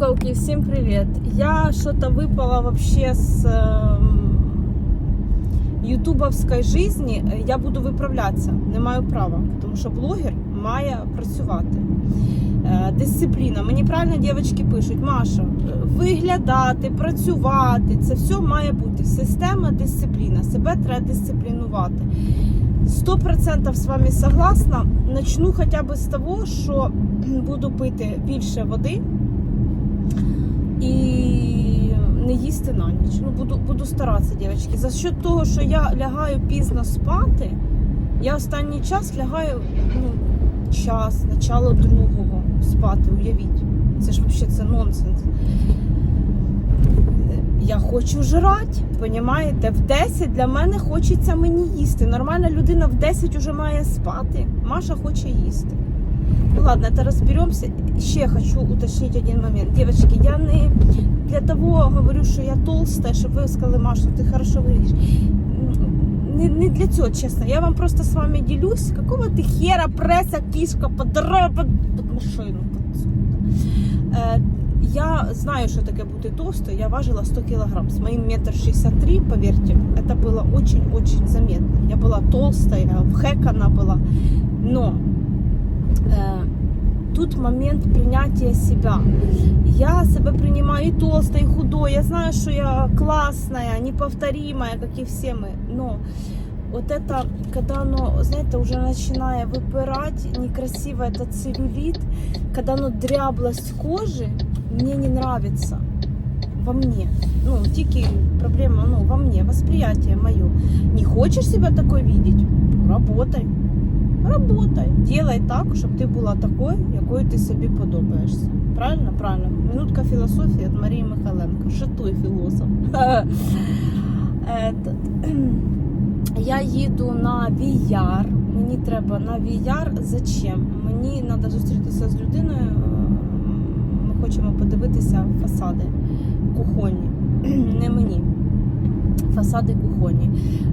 Куколки, всем привет! Я что-то выпала вообще эм, ютубовської жизни. Я буду виправлятися, не маю права, тому що блогер має працювати. Е, Дисципліна. Мені правильно дівчатки пишуть, Маша, виглядати, працювати, це все має бути. Система, дисципліна. Себе треба дисциплінувати. Сто процентів з вами согласна. Начну хоча б з того, що буду пити більше води і не їсти на ніч. Ну, буду, буду старатися, дівчатки. За що того, що я лягаю пізно спати, я останній час лягаю ну, час, начало другого спати, уявіть. Це ж взагалі це нонсенс. Я хочу жрати, понімаєте? В 10 для мене хочеться мені їсти. Нормальна людина в 10 вже має спати. Маша хоче їсти. Ладно, это разберемся. Ще хочу уточнить один момент. Девочки, я не для того говорю, що я толстая, щоб ви сказали, Маша, ти хорошо говориш. Не, не для цього, чесно. Я вам просто з вами ділюсь. Какого ти хера, преса, кішка, подра, под, под машину. Под... Е, я знаю, що таке бути толстою. Я важила 100 килограмм. С моим метр шестьдесят три, поверьте, это было очень-очень заметно. Я была толстая, вхекана была. Но э, тут момент принятия себя. Я себя принимаю и толстой, и худой. Я знаю, что я классная, неповторимая, как и все мы. Но вот это, когда оно, знаете, уже начинает выпирать, некрасиво этот целлюлит, когда оно дряблость кожи, мне не нравится. Во мне. Ну, тики проблема, ну, во мне, восприятие мое. Не хочешь себя такой видеть? Работай. Работай, делай так, щоб ти була такою, якою ти собі подобаєшся. Правильно? Правильно. Минутка філософії від Марії Михайленко. Шитуй філософ. Я їду на VR. Мені треба на VR. Зачем? Мені треба зустрітися з людиною. Ми хочемо подивитися фасади кухонні. Не мені. Фасади кухонні.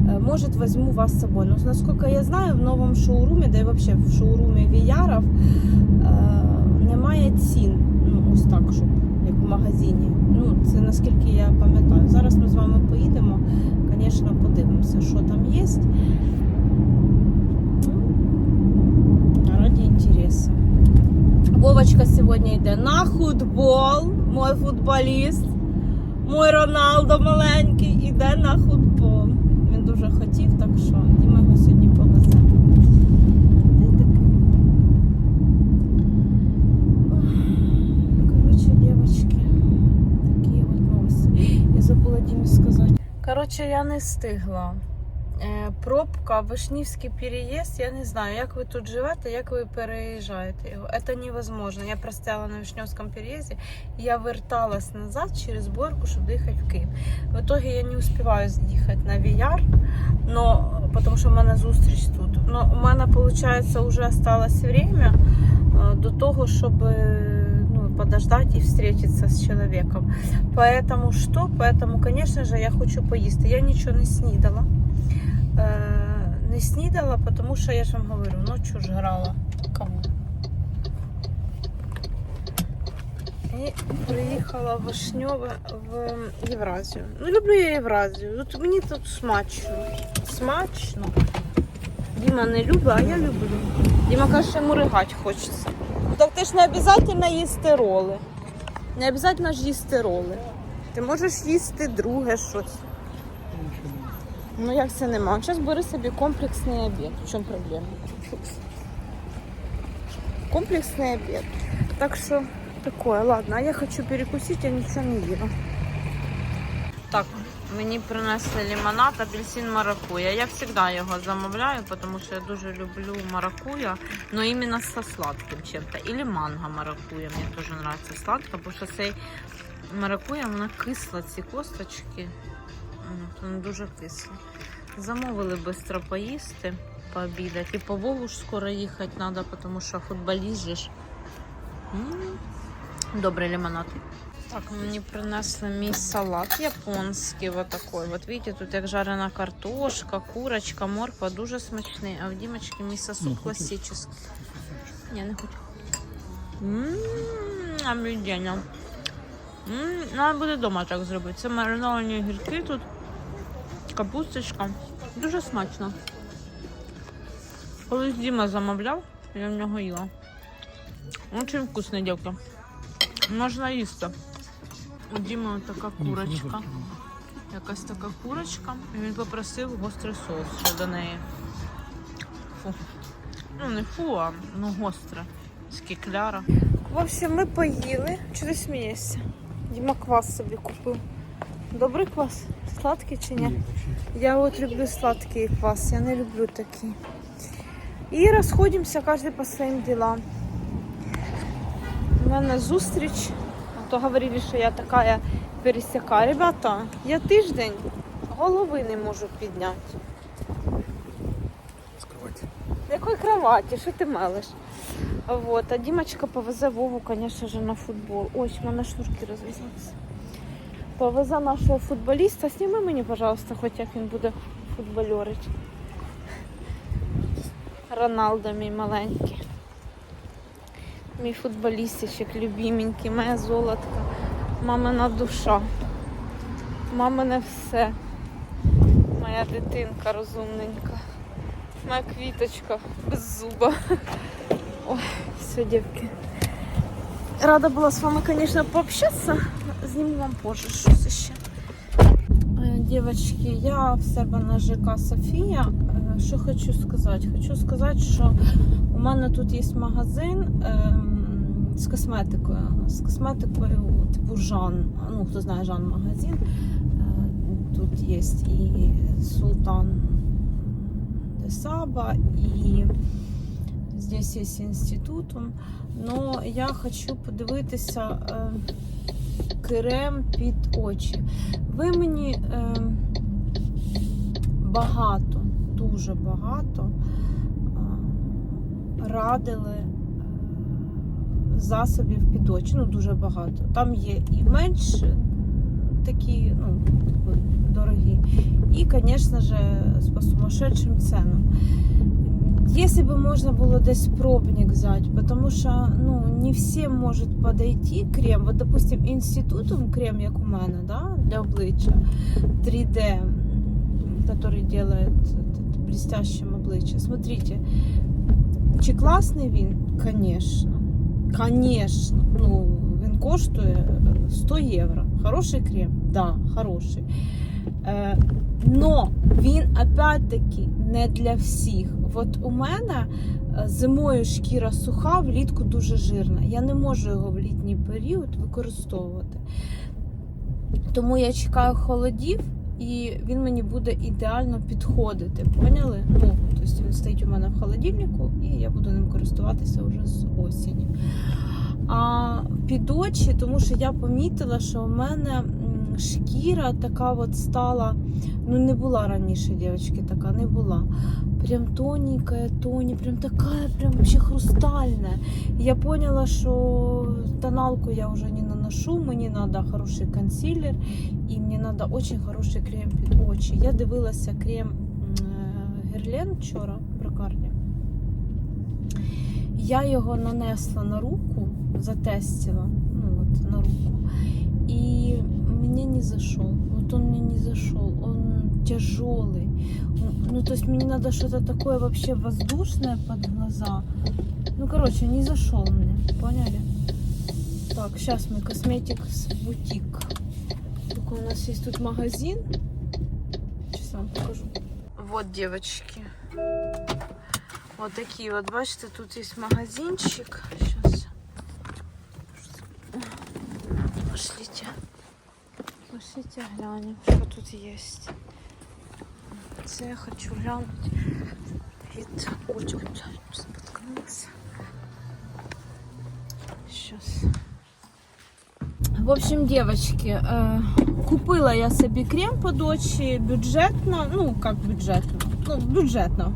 Э, Может, возьму вас с собой. Но насколько я знаю, в новому шоурумі, да і вообще в шоурумі VR э, немає цін. Ну, ось так, щоб як в магазині. Ну, це наскільки я пам'ятаю. Зараз ми з вами поїдемо, звісно, подивимося, що там є. Ну, Раді інтересу. Вовочка сьогодні йде на футбол, мой футболіст. Мой Роналдо маленький іде на футбол. Він дуже хотів, так що і ми його сьогодні повеземо. Коротше, дівчатки, такі от новості. Я забула Дімі сказати. Коротше, я не встигла. Е, Пробка, Вишнівський переїзд, я не знаю, як ви тут живете, як ви переїжджаєте його. Це невозможно. Я простояла на Вишневському переїзді, я верталась назад через Борку, щоб доїхати в Київ. В итоге я не успіваю з'їхати на VR, но, тому що в мене зустріч тут. Но у мене, виходить, вже осталось время е, до того, щоб е, ну, подождать и встретиться с человеком. Поэтому что? Поэтому, конечно же, я хочу поїсти. Я нічого не снідала. Е, не снідала, тому що я ж вам говорю, ночі ж грала каву. І приїхала в Вишньове в Євразію. Ну, люблю я Євразію. Тут мені тут смачно. Смачно. Діма не любить, а я люблю. Діма каже, що йому ригать хочеться. Так ти ж не обов'язково їсти роли. Не обов'язково ж їсти роли. Ти можеш їсти друге щось. Ну як це нема? Зараз бери собі комплексний обід. В чому проблема? Комплексний обід. Так що такое, ладно, а я хочу перекусити, я нічого не їла. Так, мені принесли лимонад, апельсин маракуя. Я завжди його замовляю, тому що я дуже люблю маракуя, но іменно со сладким чим-то. Или манго маракуя. Мені дуже подобається сладко, тому що цей маракуя, вона кисла, ці косточки. Вони дуже кислі. Замовили швидко поїсти, пообідати. І по Волу ж скоро їхати треба, тому що футболіст же ж. Добрий лимонад. Так, мені принесли мій салат японський, вот такой. Вот видите, тут як жарена картошка, курочка, морква, дуже смачний. А в Дімочки місо-суп Не класичний. Ні, не хочу. Ммм, обалденно. Треба буде вдома так зробити. Це мариновані огірки тут, капусточка. Дуже смачно. Колись Діма замовляв, я в нього їла. Дуже вкусна дівка. Можна їсти. У Діма така курочка. Якась така курочка. І він попросив гострий соус ще до неї. Фу. Ну, не фу, а ну гостре. Скікляра. В общем, ми поїли. Чого ти? Діма квас собі купив. Добрий квас? Сладкий чи ні? Я от люблю сладкий квас, я не люблю такий. І розходимося кожен по своїм ділам. У мене зустріч. А то говорили, що я така пересяка. Ребята, я тиждень голови не можу підняти. З кровати. Якої кроваті? Що ти мелиш? Вот. А Дімочка повезе Вову, звісно на футбол. Ось, в мене шнурки розв'язалися. Повезе нашого футболіста. Сніми мені, пожалуйста, хоч як він буде футбольорить. Роналдо мій маленький. Мій футболістичок, любименький, моя золотка, мамина душа, мамине все. Моя дитинка розумненька. Моя квіточка без зуба. Ой, все, девки. Рада була з вами, конечно, пообщатися. Зніму вам позже щось ще. Е, Дівчатки, я в себе на ЖК Софія. Що хочу сказати? Хочу сказати, що у мене тут є магазин з косметикою. З косметикою, типу Жан. Ну, хто знає Жан магазин. Е, Тут є і Султан Саба, і здесь є інститутом. Но я хочу подивитися е, крем під очі. Ви мені е, багато, дуже багато е, радили засобів під очі. Ну, дуже багато. Там є і менш такі, ну, дорогі. І, звісно ж, по сумасшедшим ценам. Если бы можно было десь пробник взять, потому что ну, не всем может подойти крем. Вот, допустим, институтом крем, як у мене, да, для обличчя 3D, м, который делает этот блестящим обличчя. Смотрите, чи класний він? Конечно. Конечно. Ну, він коштує 100 євро. Хороший крем? Да, хороший. Е, но він опять-таки не для всіх. От у мене е, зимою шкіра суха, влітку дуже жирна. Я не можу його в літній період використовувати. Тому я чекаю холодів, і він мені буде ідеально підходити. Поняли? Ну, тобто він стоїть у мене в холодильнику, і я буду ним користуватися вже з осені. А під очі, тому що я помітила, що у мене шкіра така от стала. Ну, не була раніше, дівчатки, така не була. Прям тоненькая, тоні, прям такая, прям вообще хрустальная. Я поняла, что тоналку я уже не наношу, мені надо хороший консилер, і мені надо очень хороший крем під очі. Я дивилася крем е, Герлен вчора в бракарні. Я його нанесла на руку, затестила, ну вот на руку. И мне не зашел. Вот он мне не зашел. Он тяжелый. Ну, то есть мне надо что-то такое вообще воздушное под глаза. Ну, короче, не зашел мне. Поняли? Так, сейчас мы косметик с бутик. Только у нас есть тут магазин. Сейчас вам покажу. Вот, девочки. Вот такие вот, бачите, тут есть магазинчик. Сейчас. Пошлите. Пошлите глянем, что тут есть. Це я хочу глянути від очі. Споткнулася. Сейчас. В общем, девочки, е, купила я собі крем під очі бюджетно, ну, як бюджетно, ну, бюджетно.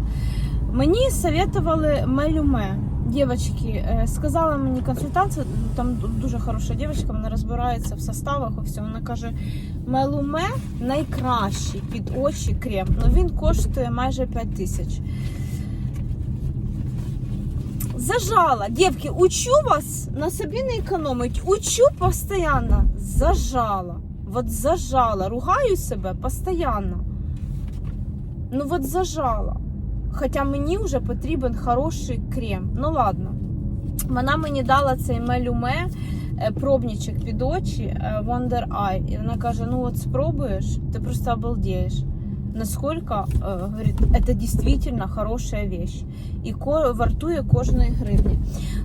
Мені советували мелюме. Дівчатки, е, сказала мені консультація, там дуже хороша дівчинка, вона розбирається в составах, у всьому. Вона каже, мелуме найкращий під очі крем. Ну він коштує майже 5 тисяч. Зажала. Девки, учу вас на собі не економить. Учу постоянно. Зажала. Вот зажала. Ругаю себе постоянно. Ну от зажала. Хоча мені вже потрібен хороший крем. Ну ладно. Вона мені дала цей мелюме е, пробничок під очі е, Wonder Eye. І вона каже: ну от спробуєш, ти просто обалдеєш. Насколько, э, говорит, это действительно хорошая вещь. И вартує кожної гривні.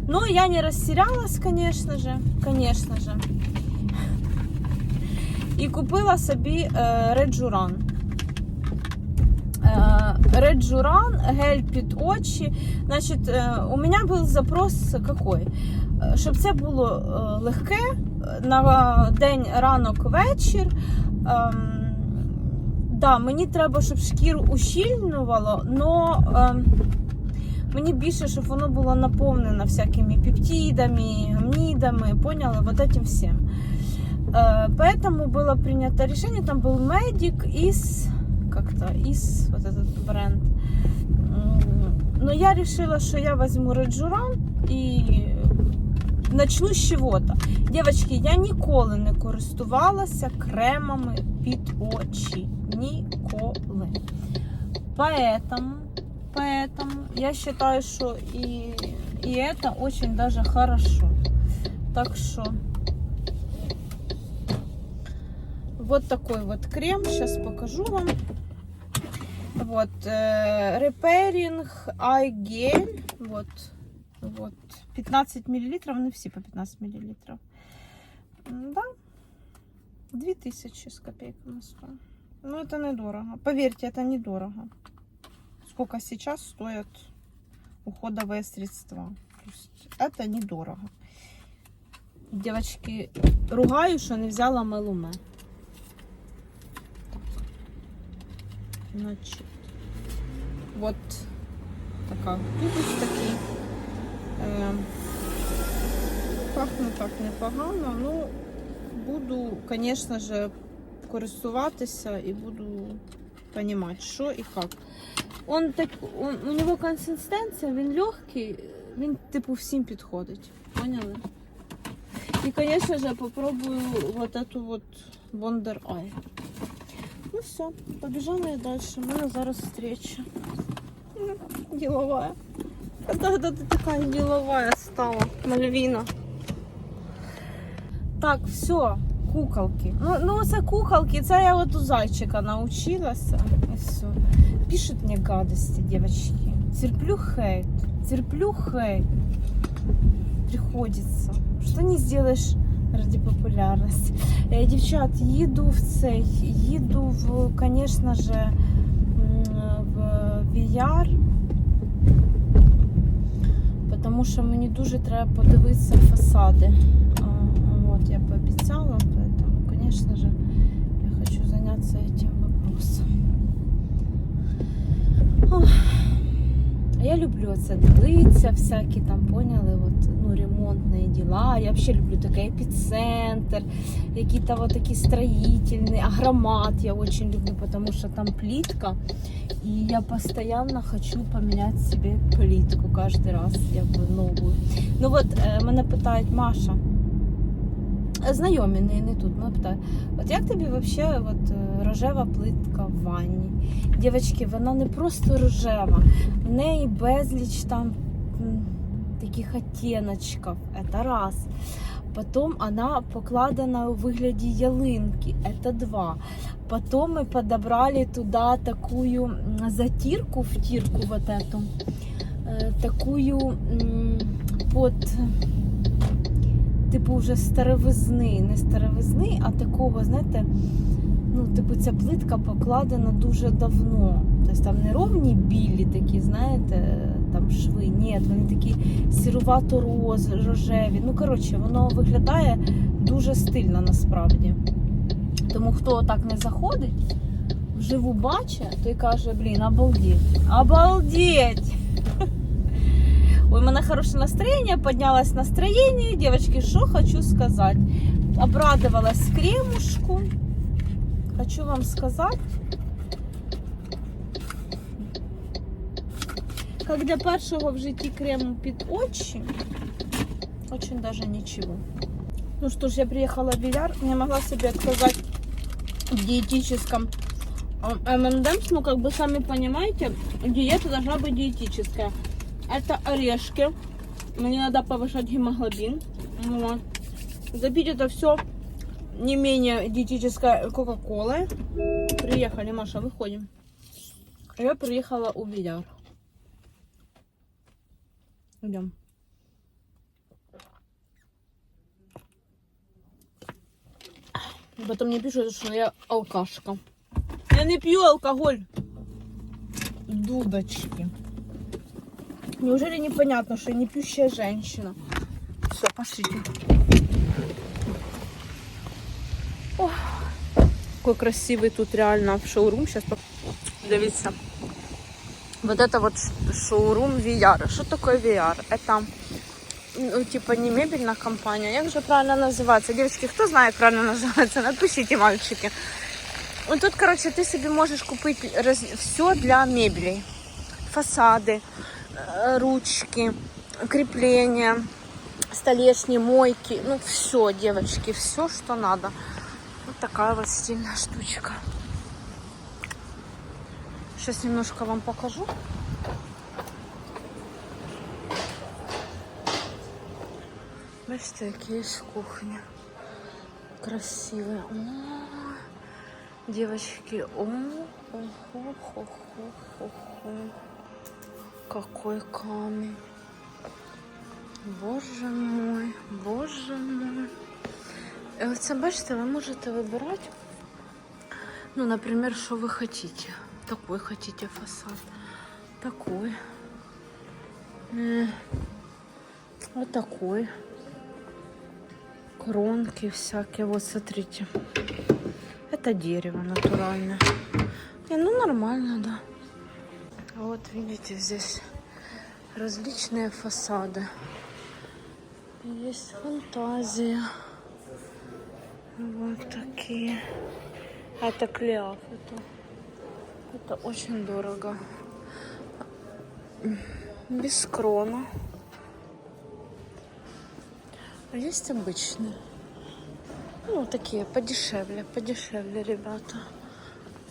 Ну, я не растерялась, конечно же, конечно же. І купила собі е, Реджуран. Реджуран, гель під очі. Значить, е, у мене був запрос какой? Е, Щоб це було е, легке е, на день ранок вечір. Ем, да, мені треба, щоб шкіру ущільнювало, але мені більше, щоб воно було наповнено всякими пептидами, гамнидами, поняли, вот этим всем. Э, Поэтому было принято решение, там был Медик из, как-то, из, вот этот бренд. М, Но я решила, что я возьму Реджуран и начну з чего-то. Девочки, я ніколи не користувалася кремами під очі. Ніколи. Поэтому, поэтому я считаю, что и, и это очень даже хорошо. Так что вот такой вот крем. Сейчас покажу вам. Вот, э, Repairing Eye Gel. Вот, вот. 15 миллилитров, не все по 15 миллилитров. М, Да. 2000 с копейками стоит. Ну, это недорого. Поверьте, это недорого. Сколько сейчас стоят уходовые средства. То есть это недорого. Девочки, ругаю, що не взяла мелуме. Значить, вот така тубус такий. Е, так непогано. Ну, буду, звісно ж, користуватися і буду розуміти, що і як. Он так, он, у нього консистенція, він легкий, він типу всім підходить. Поняли? І, звісно ж, попробую вот эту вот Wonder Eye. Ну все, побежала я дальше. У мене зараз встреча. М, Деловая. Когда ты такая деловая стала, Мальвина? Так, все, куколки. Ну, ну це куколки, це я от у зайчика научилася. І все. Пишуть мені гадості, девочки. Терплю хейт. Терплю хейт. Приходится. Что не сделаешь ради популярности. Э, Дівчат, їду в цей, їду в, конечно же, м, в VR. Тому що мені дуже треба подивитися фасади. А, Вот, я пообіцяла, поэтому, конечно же, я хочу заняться этим вопросом. Я люблю це дивитися, всякі там, поняли, от, ну, ремонтні діла. Я взагалі люблю такий епіцентр, які-то такі строїтельні, агромат я очень люблю, потому что там плитка. И я постоянно хочу поміняти себе плитку кожен раз, я бы нову. Ну вот, е, мене питають, Маша, знайомі, не, не тут, мене питають, от як тобі взагалі от, е, рожева плитка в ванні? Дівчатки, вона не просто рожева, в неї безліч там м, таких оттеночків, це раз. Потом она покладена у выгляде ялинки, это два. Потом мы подобрали туда такую м, затирку, втирку вот эту, э, такую м, под типу вже старовизни, не старовизни, а такого, знаєте, ну, типу, ця плитка покладена дуже давно. Тобто там не ровні білі такі, знаєте, там шви. Ні, вони такі сірувато рожеві. Ну, коротше, воно виглядає дуже стильно насправді. Тому хто так не заходить, вживу бачить, той каже, блін, обалдеть. Обалдеть! У мене хорошее настроение, поднялось настроение. Девочки, что хочу сказать. Обрадовалась кремушку. Хочу вам сказать, Как для першого в житті крему під очі, очень даже ничего. Ну что ж, я приехала в Виляр, не могла себе отказать в диетическом ММДМС. Ну, как бы сами понимаете, диета должна быть диетическая. Это орешки. Мне надо повышать гемоглобин. Вот. Запить это все не менее диетической кока-колой. Приехали, Маша, выходим. Я приехала у Виляр. Идем. Потом мне пишут, что я алкашка. Я не пью алкоголь. Дудочки. Неужели непонятно, что я не пьющая женщина? Все, пошлите. Ох, какой красивый тут реально шоурум. Сейчас Дивіться. Вот это вот ш- шоурум VR. Что такое VR? Это ну, типа не мебельная компания. Як же правильно называется? Девочки, кто знает как правильно называется? Напишите, мальчики. Вот тут, короче, ты себе можешь купить все для мебели. Фасады, э, ручки, крепления, столешни, мойки. Ну, все, девочки, все, что надо. Вот такая вот стильная штучка. Сейчас немножко вам покажу. Бачите, які є кухня. Красивая. О, девочки, о, охо, хо, хо, хо, хо. Какой камень. Боже мой, боже мой. І оце, бачите, можете вибирати, ну, например, що ви хотите. Такой хотите фасад. Такой. Вот такой. Кронки всякие. Вот, смотрите. Это дерево натуральное. Не, ну нормально, да. А Вот видите, здесь различные фасады. Есть фантазия. Вот такие. А Это клеав. Это, это очень дорого. Без крона. А есть обычные. Ну, такие подешевле, подешевле, ребята.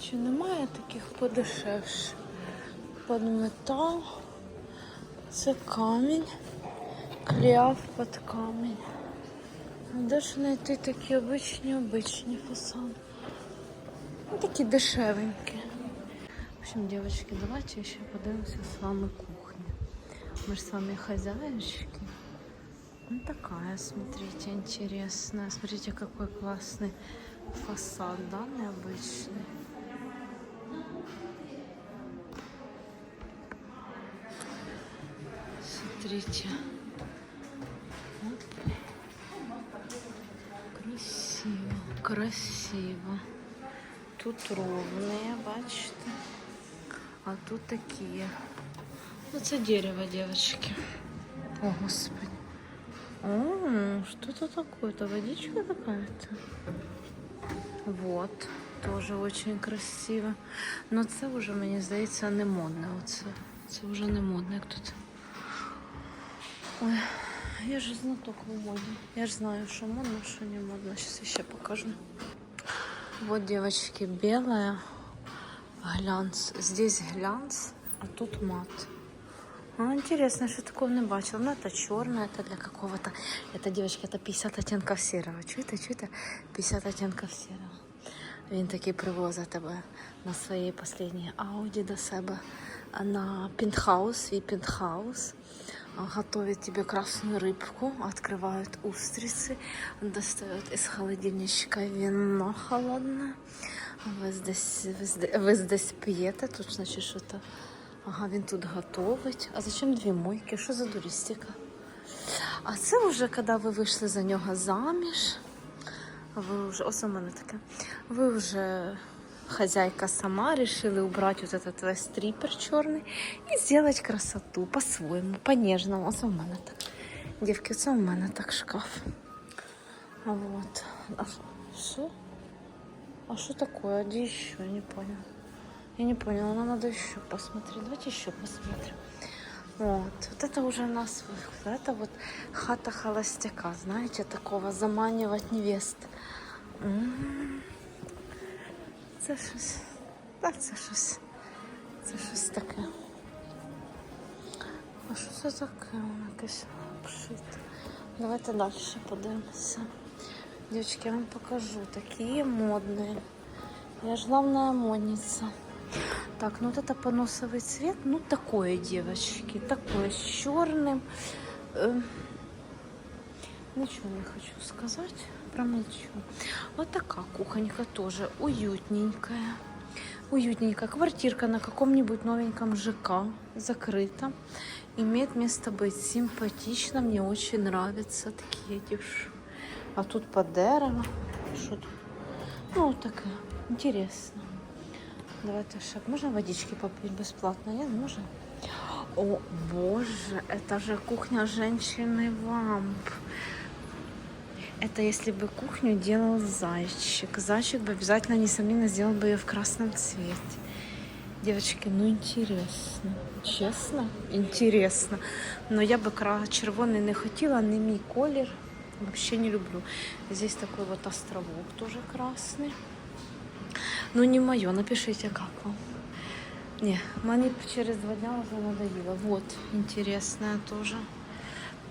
Чи немає таких подешевше? Под метал. Це камінь. Кляв під камінь. А Де ж знайти такі обичні, обичні фасади? Ну, такі дешевенькі. В общем, девочки, давайте еще подивимося с вами кухню. Мы же с вами хозяюшки. Ну, такая, смотрите, интересная. Смотрите, какой классный фасад, да, необычный. Смотрите. Красиво, красиво. Тут ровные, бачите. А тут такие. Ну, це дерево, девочки. О, господи. О, что-то такое-то, водичка какая-то. Вот, тоже очень красиво. Но це вже, мені здається, не модне. Оце. Це вже не модно, як тут. Ой, я ж знаток в моді. Я ж знаю, що модно, що не модно. Сейчас еще покажу. Вот, девочки, белая глянц. Здесь глянц, а тут мат. А, интересно, что такого не бачила. Ну, это черное, это для какого-то... Это, девочки, это 50 оттенков серого. Чуєте, чуєте? 50 оттенков серого. Він такий привозить тебе на своїй останній Ауді до себе на пентхаус, свій пентхаус. А, Готовят тебе красную рыбку, открывают устрицы, достают из холодильничка вино холодное. Ви здесь, ви здесь, ви здесь п'єте, тут значить що то. Ага, він тут готовить. А зачем дві мойки? Що за дурістика? А це вже коли ви вийшли за нього заміж. Ви вже, ось у мене таке. Ви вже хозяйка сама решили убрать вот этот весь стрипер черный и сделать красоту по-своему, по-нежному. Ось у мене так. Дівки, це у мене так шкаф. Вот. А что? А что такое? А где еще? Я не понял. Я не поняла, нам надо еще посмотреть. Давайте еще посмотрим. Вот, вот это уже у нас выход. Это вот хата холостяка, знаете, такого заманивать невест. М. Це щось. Так, це щось. Це щось таке. А що це таке? Якесь. Давайте далі подивимося. Девочки, я вам покажу. Такие модные. Я же главная модница. Так, ну вот это поносовый цвет, ну такое, девочки, такое с черным. Э, ничего не хочу сказать, промолчу. Вот такая кухонька тоже уютненькая. Уютненькая квартирка на каком-нибудь новеньком ЖК, закрыта. Имеет место быть симпатично, мне очень нравится такие деш. А тут под дерево. Что тут? Ну, вот такая, интересно. Давайте шаг. Можно водички попить бесплатно? Нет, можно? О, боже, это же кухня женщины вамп. Это если бы кухню делал зайчик. Зайчик бы обязательно, несомненно, сделал бы ее в красном цвете. Девочки, ну интересно. Чесно, интересно. Но я бы червоний не хотела, не мій колір. Вообще не люблю. Здесь такой вот островок тоже красный. Ну, не мое, напишите, как вам. Не, мне через два дня уже надоело. Вот, интересная тоже.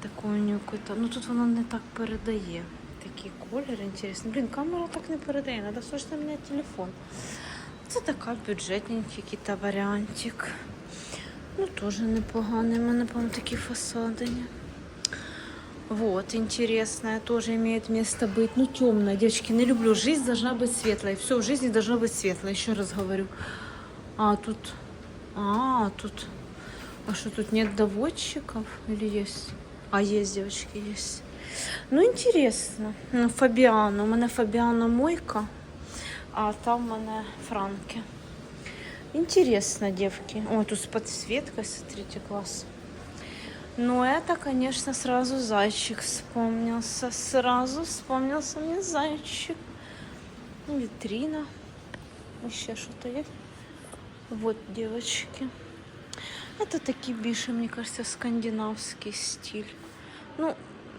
Такой у нее какой-то. Ну тут воно не так передає. Такий колір інтересний. Блін, камера так не передає, треба срочно міняти телефон. Це така бюджетненький якийсь варіантик. Ну, теж непоганий. У мене, по-моєму, такі фасади. є. Вот, интересная, тоже имеет место быть. Ну, темная, девочки, не люблю. Жизнь должна быть светлой. Все в жизни должно быть светло, еще раз говорю. А, тут... А, тут... А что, тут нет доводчиков? Или есть? А, есть, девочки, есть. Ну, интересно. Ну, Фабіано. У мене Фабіано Мойка, а там у мене Франки. Интересно, девки. О, тут с подсветкой, смотрите, класс. Ну, это, конечно, сразу зайчик вспомнился. Сразу вспомнился мне зайчик. Ну, Витрина. Еще что-то есть. Вот, девочки. Это такие биши, мне кажется, скандинавский стиль. Ну,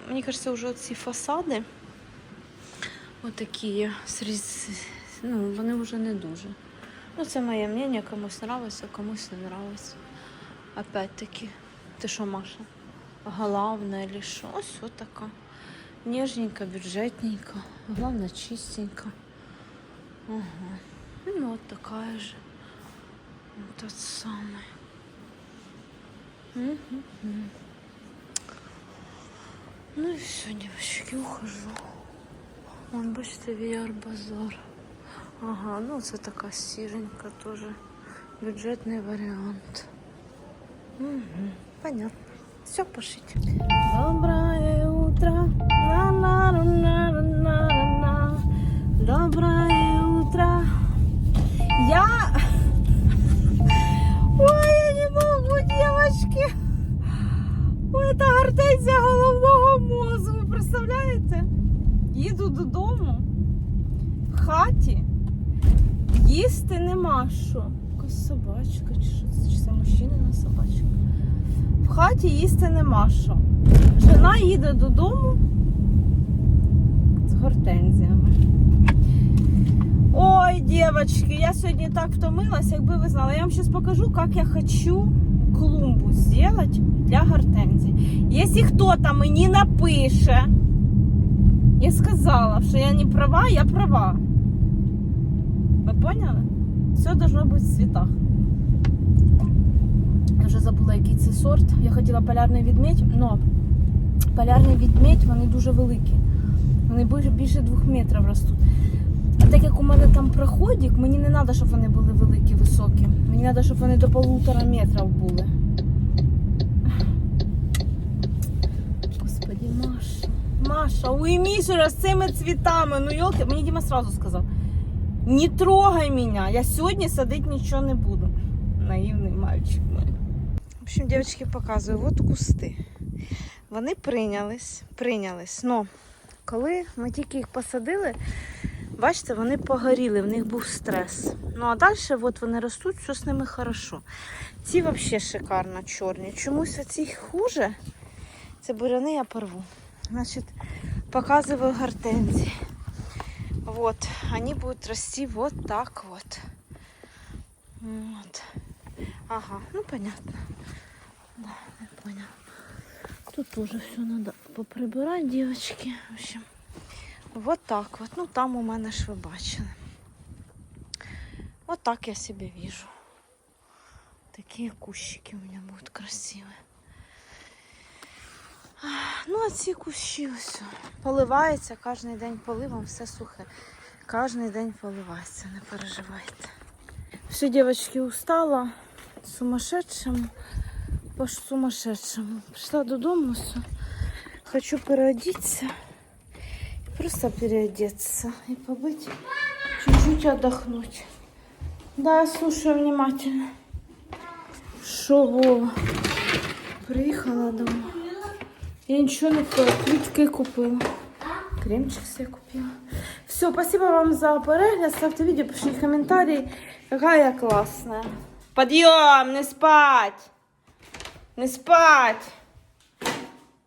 мне кажется, уже ці фасади вот такі, ну, вони вже не дуже. Ну, це моє мнение, комусь нравится, комусь не нравится. Опять-таки, ти що, Маша? Головна или що? Ось от така. Нежненька, бюджетненька. Главное, чистенько. Ага. Ну, вот такая же. Тот самый. Мгм. Ну и все, девочки, ухожу. Вон, бачите, VR базар. Ага, ну це така сіренька теж. Бюджетний варіант. Угу, понятно. Все, пошлите. Доброе утро. на на на на на на Доброе утро. Я... Ой, я не могу, девочки. Ой, это гортензія головного мозку, представляєте? Їду додому в хаті. Їсти нема що. Якась собачка чи що це? Чи це мужчина собачка? В хаті їсти нема що. Жена їде додому з гортензіями. Ой, девочки, я сьогодні так втомилась, якби ви знали. Я вам зараз покажу, як я хочу клумбу зробити для гортензій. Якщо хтось мені напише, я сказала, що я не права, я права. Ви поняли? Все должно бути в цвітах. Я вже забула, який це сорт. Я хотіла полярний відмідь, але полярний відмідь, вони дуже великі. Вони більше двох метрів ростуть. А так як у мене там проходик, мені не треба, щоб вони були великі, високі. Мені треба, щоб вони до полутора метрів були. Господи, Маша. Маша, уймись з цими цвітами. Ну, йолки, мені Діма сразу сказав. Не трогай меня, я сьогодні садити нічого не буду. Наївний мальчик мой. В общем, девочки, показую, от кусти. Вони прийнялись, прийнялись. Но коли ми тільки їх посадили, Бачите, вони погоріли, в них був стрес. Ну а далі от вони ростуть, все з ними хорошо. Ці взагалі шикарно чорні. Чомусь оці хуже. Це буряни я порву. Значить, показываю гортензии. Вот, они будут расти вот так вот. Вот. Ага, ну понятно. Да, я понял. Тут тоже все надо поприбирать, девочки. В общем, вот так вот. Ну там у мене ж ви бачили. Вот так я себе вижу. Такие кущики у меня будут красивые. Ну, а ці кущі ось поливається кожен день поливом, все сухе. Кожен день поливається, не переживайте. Все, девочки, устала. Сумасшедшим. По сумасшедшему. Пришла додому, все. Хочу переодеться. Просто переодеться и побыть, чуть-чуть отдохнуть. Да, я слушаю внимательно. Шо, Вова? Приїхала домой. Я ничего не купила, квітки купила. Кремчик себе купила. Все, спасибо вам за перегляд. Ставьте видео, пишите комментарии. Какая классная. Подъем, не спать. Не спать.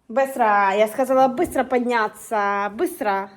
Быстро. Я сказала быстро подняться. Быстро.